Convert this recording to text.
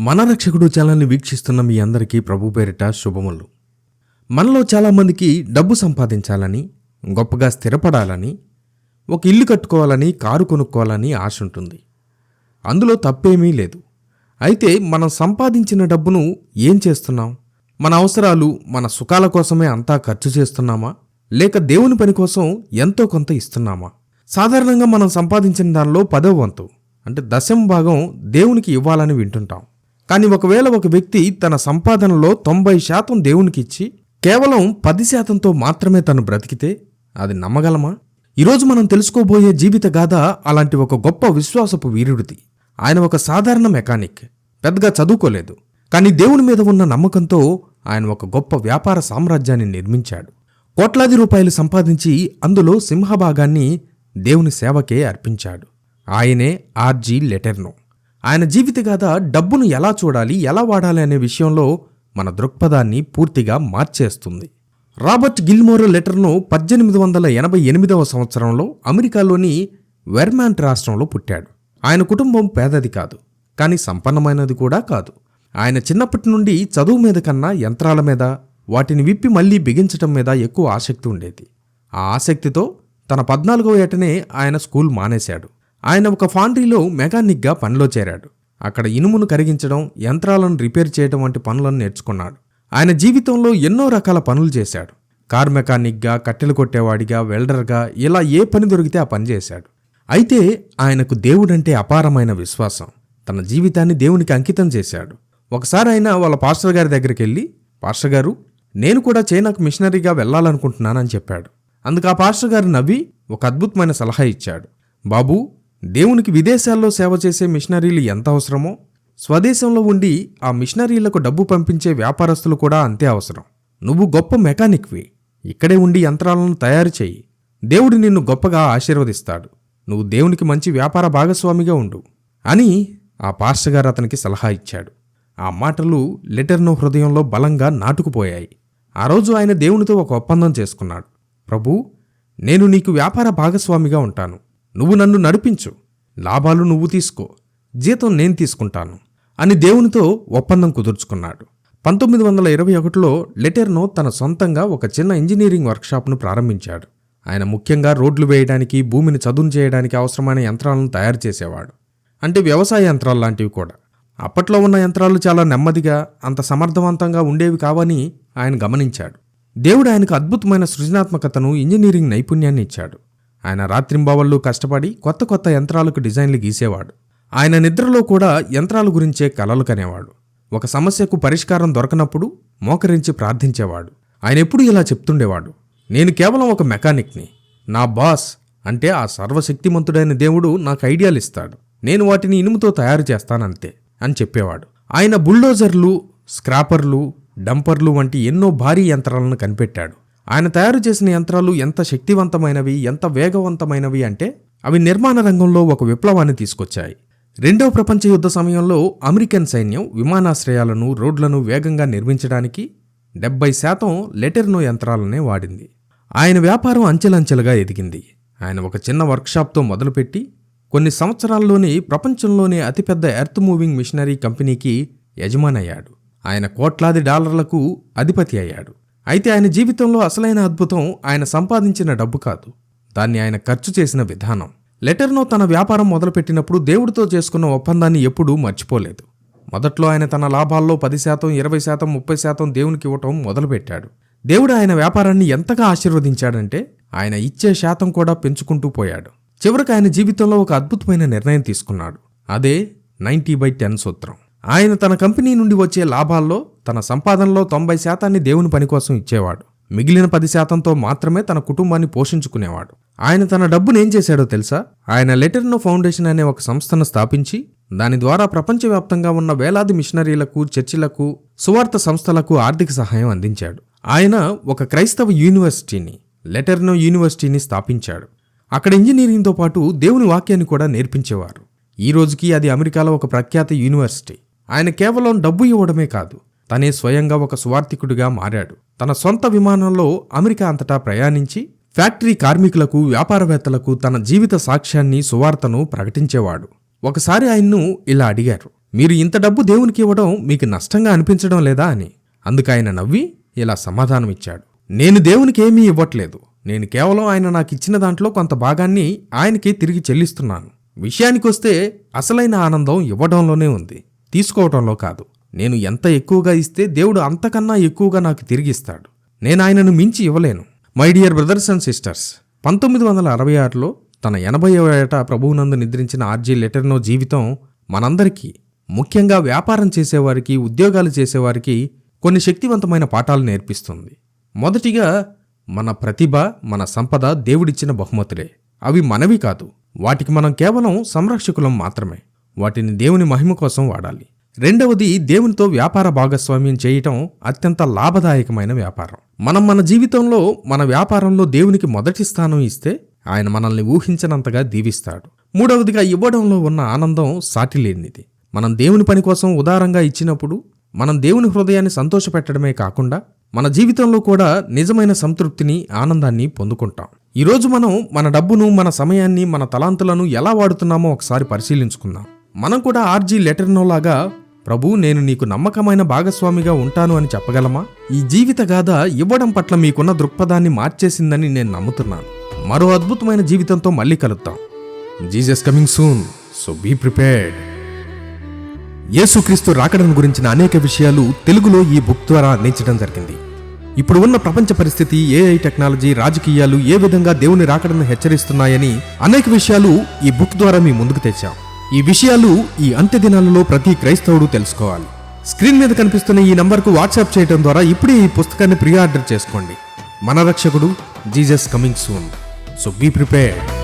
మన రక్షకుడు ఛానల్ని వీక్షిస్తున్న మీ అందరికీ ప్రభు పేరిట శుభములు. మనలో చాలామందికి డబ్బు సంపాదించాలని గొప్పగా స్థిరపడాలని ఒక ఇల్లు కట్టుకోవాలని కారు కొనుక్కోవాలని ఆశ ఉంటుంది. అందులో తప్పేమీ లేదు. అయితే మనం సంపాదించిన డబ్బును ఏం చేస్తున్నాం? మన అవసరాలు మన సుఖాల కోసమే అంతా ఖర్చు చేస్తున్నామా? లేక దేవుని పని కోసం ఎంతో కొంత ఇస్తున్నామా? సాధారణంగా మనం సంపాదించిన దానిలో పదవ వంతు అంటే దశం భాగం దేవునికి ఇవ్వాలని వింటుంటాం. కానీ ఒకవేళ ఒక వ్యక్తి తన సంపాదనలో తొంభై శాతం దేవునికి ఇచ్చి కేవలం పది శాతంతో మాత్రమే తను బ్రతికితే అది నమ్మగలమా? ఈరోజు మనం తెలుసుకోబోయే జీవిత గాథ అలాంటి ఒక గొప్ప విశ్వాసపు వీరుడిది. ఆయన ఒక సాధారణ మెకానిక్. పెద్దగా చదువుకోలేదు. కానీ దేవుని మీద ఉన్న నమ్మకంతో ఆయన ఒక గొప్ప వ్యాపార సామ్రాజ్యాన్ని నిర్మించాడు. కోట్లాది రూపాయలు సంపాదించి అందులో సింహభాగాన్ని దేవుని సేవకే అర్పించాడు. ఆయనే ఆర్జీ లెటర్నో. ఆయన జీవితగాథ డబ్బును ఎలా చూడాలి ఎలా వాడాలి అనే విషయంలో మన దృక్పథాన్ని పూర్తిగా మార్చేస్తుంది. రాబర్ట్ గిల్మోర్ లెటర్ను పద్దెనిమిది వందల ఎనభై ఎనిమిదవ సంవత్సరంలో అమెరికాలోని వెర్మాంట్ రాష్ట్రంలో పుట్టాడు. ఆయన కుటుంబం పేదది కాదు కానీ సంపన్నమైనది కూడా కాదు. ఆయన చిన్నప్పటి నుండి చదువు మీద కన్నా యంత్రాల మీద వాటిని విప్పి మళ్ళీ బిగించటం మీద ఎక్కువ ఆసక్తి ఉండేది. ఆ ఆసక్తితో తన పద్నాలుగవ ఏటనే ఆయన స్కూల్ మానేశాడు. ఆయన ఒక ఫాండ్రీలో మెకానిక్గా పనిలో చేరాడు. అక్కడ ఇనుమును కరిగించడం యంత్రాలను రిపేర్ చేయడం వంటి పనులను నేర్చుకున్నాడు. ఆయన జీవితంలో ఎన్నో రకాల పనులు చేశాడు. కార్ మెకానిక్గా కట్టెలు కొట్టేవాడిగా వెల్డర్గా ఇలా ఏ పని దొరికితే ఆ పని చేశాడు. అయితే ఆయనకు దేవుడంటే అపారమైన విశ్వాసం. తన జీవితాన్ని దేవునికి అంకితం చేశాడు. ఒకసారి ఆయన వాళ్ళ పాస్టర్ గారి దగ్గరికి వెళ్ళి పాస్టర్ గారు నేను కూడా చైనాకు మిషనరీగా వెళ్ళాలనుకుంటున్నానని చెప్పాడు. అందుకు ఆ పాస్టర్ గారు నవ్వి ఒక అద్భుతమైన సలహా ఇచ్చాడు. బాబూ దేవునికి విదేశాల్లో సేవ చేసే మిషనరీలు ఎంత అవసరమో స్వదేశంలో ఉండి ఆ మిషనరీలకు డబ్బు పంపించే వ్యాపారస్తులు కూడా అంతే అవసరం. నువ్వు గొప్ప మెకానిక్వి. ఇక్కడే ఉండి యంత్రాలను తయారు చేయి. దేవుడు నిన్ను గొప్పగా ఆశీర్వదిస్తాడు. నువ్వు దేవునికి మంచి వ్యాపార భాగస్వామిగా ఉండు అని ఆ పాస్టర్గారు అతనికి సలహా ఇచ్చాడు. ఆ మాటలు లెటర్నో హృదయంలో బలంగా నాటుకుపోయాయి. ఆ రోజు ఆయన దేవునితో ఒక ఒప్పందం చేసుకున్నాడు. ప్రభూ నేను నీకు వ్యాపార భాగస్వామిగా ఉంటాను. నువ్వు నన్ను నడిపించు. లాభాలు నువ్వు తీసుకో. జీతం నేను తీసుకుంటాను అని దేవునితో ఒప్పందం కుదుర్చుకున్నాడు. పంతొమ్మిది వందల ఇరవై ఒకటిలో లెటెర్నో తన సొంతంగా ఒక చిన్న ఇంజనీరింగ్ వర్క్షాప్ను ప్రారంభించాడు. ఆయన ముఖ్యంగా రోడ్లు వేయడానికి భూమిని చదును చేయడానికి అవసరమైన యంత్రాలను తయారు చేసేవాడు. అంటే వ్యవసాయ యంత్రాలు లాంటివి కూడా. అప్పట్లో ఉన్న యంత్రాలు చాలా నెమ్మదిగా అంత సమర్థవంతంగా ఉండేవి కావని ఆయన గమనించాడు. దేవుడు ఆయనకు అద్భుతమైన సృజనాత్మకతను ఇంజనీరింగ్ నైపుణ్యాన్ని ఇచ్చాడు. ఆయన రాత్రింబావళ్ళు కష్టపడి కొత్త కొత్త యంత్రాలకు డిజైన్లు గీసేవాడు. ఆయన నిద్రలో కూడా యంత్రాల గురించే కలలు కనేవాడు. ఒక సమస్యకు పరిష్కారం దొరకనప్పుడు మోకరించి ప్రార్థించేవాడు. ఆయన ఎప్పుడూ ఇలా చెప్తుండేవాడు నేను కేవలం ఒక మెకానిక్ని. నా బాస్ అంటే ఆ సర్వశక్తిమంతుడైన దేవుడు నాకు ఐడియాలు ఇస్తాడు. నేను వాటిని ఇనుముతో తయారు చేస్తానంతే అని చెప్పేవాడు. ఆయన బుల్డోజర్లు స్క్రాపర్లు డంపర్లు వంటి ఎన్నో భారీ యంత్రాలను కనిపెట్టాడు. ఆయన తయారు చేసిన యంత్రాలు ఎంత శక్తివంతమైనవి ఎంత వేగవంతమైనవి అంటే అవి నిర్మాణ రంగంలో ఒక విప్లవాన్ని తీసుకొచ్చాయి. రెండవ ప్రపంచ యుద్ధ సమయంలో అమెరికన్ సైన్యం విమానాశ్రయాలను రోడ్లను వేగంగా నిర్మించడానికి డెబ్బై శాతం లెటర్నో యంత్రాలనే వాడింది. ఆయన వ్యాపారం అంచెలంచెలుగా ఎదిగింది. ఆయన ఒక చిన్న వర్క్షాప్తో మొదలుపెట్టి కొన్ని సంవత్సరాల్లోనే ప్రపంచంలోనే అతిపెద్ద ఎర్త్ మూవింగ్ మిషనరీ కంపెనీకి యజమానయ్యాడు. ఆయన కోట్లాది డాలర్లకు అధిపతి అయ్యాడు. అయితే ఆయన జీవితంలో అసలైన అద్భుతం ఆయన సంపాదించిన డబ్బు కాదు. దాన్ని ఆయన ఖర్చు చేసిన విధానం. లెటర్నో తన వ్యాపారం మొదలుపెట్టినప్పుడు దేవుడితో చేసుకున్న ఒప్పందాన్ని ఎప్పుడూ మర్చిపోలేదు. మొదట్లో ఆయన తన లాభాల్లో పది శాతం ఇరవై శాతం ముప్పై శాతం దేవునికి ఇవ్వటం మొదలుపెట్టాడు. దేవుడు ఆయన వ్యాపారాన్ని ఎంతగా ఆశీర్వదించాడంటే ఆయన ఇచ్చే శాతం కూడా పెంచుకుంటూ పోయాడు. చివరికి ఆయన జీవితంలో ఒక అద్భుతమైన నిర్ణయం తీసుకున్నాడు. అదే నైంటీ బై టెన్ సూత్రం. ఆయన తన కంపెనీ నుండి వచ్చే లాభాల్లో తన సంపాదనలో తొంభై శాతాన్ని దేవుని పని కోసం ఇచ్చేవాడు. మిగిలిన పది శాతంతో మాత్రమే తన కుటుంబాన్ని పోషించుకునేవాడు. ఆయన తన డబ్బును ఏం చేశాడో తెలుసా? ఆయన లెటర్నో ఫౌండేషన్ అనే ఒక సంస్థను స్థాపించి దాని ద్వారా ప్రపంచవ్యాప్తంగా ఉన్న వేలాది మిషనరీలకు చర్చిలకు సువార్త సంస్థలకు ఆర్థిక సహాయం అందించాడు. ఆయన ఒక క్రైస్తవ యూనివర్సిటీని లెటర్నో యూనివర్సిటీని స్థాపించాడు. అక్కడ ఇంజనీరింగ్తో పాటు దేవుని వాక్యాన్ని కూడా నేర్పించేవారు. ఈ రోజుకి అది అమెరికాలో ఒక ప్రఖ్యాత యూనివర్సిటీ. ఆయన కేవలం డబ్బు ఇవ్వడమే కాదు తనే స్వయంగా ఒక సువార్థికుడిగా మారాడు. తన సొంత విమానంలో అమెరికా అంతటా ప్రయాణించి ఫ్యాక్టరీ కార్మికులకు వ్యాపారవేత్తలకు తన జీవిత సాక్ష్యాన్ని సువార్తను ప్రకటించేవాడు. ఒకసారి ఆయన్ను ఇలా అడిగారు మీరు ఇంత డబ్బు దేవునికి ఇవ్వడం మీకు నష్టంగా అనిపించడం లేదా? అని. అందుకు ఆయన నవ్వి ఇలా సమాధానమిచ్చాడు నేను దేవునికి ఏమీ ఇవ్వట్లేదు. నేను కేవలం ఆయన నాకు ఇచ్చిన దాంట్లో కొంత భాగాన్ని ఆయనకి తిరిగి చెల్లిస్తున్నాను. విషయానికొస్తే అసలైన ఆనందం ఇవ్వడంలోనే ఉంది. తీసుకోవడంలో కాదు. నేను ఎంత ఎక్కువగా ఇస్తే దేవుడు అంతకన్నా ఎక్కువగా నాకు తిరిగిస్తాడు. నేను ఆయనను మించి ఇవ్వలేను. My dear brothers and sisters పంతొమ్మిది వందల అరవై ఆరులో తన ఎనభై ఏట ప్రభువునందు నిద్రించిన ఆర్జీ లెటర్నో జీవితం మనందరికీ ముఖ్యంగా వ్యాపారం చేసేవారికి ఉద్యోగాలు చేసేవారికి కొన్ని శక్తివంతమైన పాఠాలు నేర్పిస్తుంది. మొదటిగా మన ప్రతిభ మన సంపద దేవుడిచ్చిన బహుమతులే. అవి మనవి కాదు. వాటికి మనం కేవలం సంరక్షకులం మాత్రమే. వాటిని దేవుని మహిమ కోసం వాడాలి. రెండవది దేవునితో వ్యాపార భాగస్వామ్యం చేయటం అత్యంత లాభదాయకమైన వ్యాపారం. మనం మన జీవితంలో మన వ్యాపారంలో దేవునికి మొదటి స్థానం ఇస్తే ఆయన మనల్ని ఊహించినంతగా దీవిస్తాడు. మూడవదిగా ఇవ్వడంలో ఉన్న ఆనందం సాటిలేనిది. మనం దేవుని పని కోసం ఉదారంగా ఇచ్చినప్పుడు మనం దేవుని హృదయాన్ని సంతోషపెట్టడమే కాకుండా మన జీవితంలో కూడా నిజమైన సంతృప్తిని ఆనందాన్ని పొందుకుంటాం. ఈరోజు మనం మన డబ్బును మన సమయాన్ని మన తలాంతులను ఎలా వాడుతున్నామో ఒకసారి పరిశీలించుకుందాం. మనం కూడా ఆర్జీ లెటర్నోలాగా ప్రభు నేను నీకు నమ్మకమైన భాగస్వామిగా ఉంటాను అని చెప్పగలమా? ఈ జీవిత గాథ ఇవ్వడం పట్ల మీకున్న దృక్పథాన్ని మార్చేసిందని నేను నమ్ముతున్నాను. మరో అద్భుతమైన జీవితంతో మళ్ళీ కలుద్దాం. Jesus coming soon so be prepared. యేసుక్రీస్తు రాకడం గురించిన అనేక విషయాలు తెలుగులో ఈ బుక్ ద్వారా అందించడం జరిగింది. ఇప్పుడు ఉన్న ప్రపంచ పరిస్థితి ఏఐ టెక్నాలజీ రాజకీయాలు ఏ విధంగా దేవుని రాకడను హెచ్చరిస్తున్నాయని అనేక విషయాలు ఈ బుక్ ద్వారా మీ ముందుకు తెచ్చాం. ఈ విషయాలు ఈ అంత్య దినాలలో ప్రతి క్రైస్తవుడు తెలుసుకోవాలి. స్క్రీన్ మీద కనిపిస్తున్న ఈ నంబర్కు వాట్సాప్ చేయడం ద్వారా ఇప్పుడే ఈ పుస్తకాన్ని ప్రీ ఆర్డర్ చేసుకోండి. మన రక్షకుడు Jesus coming soon. So be prepared.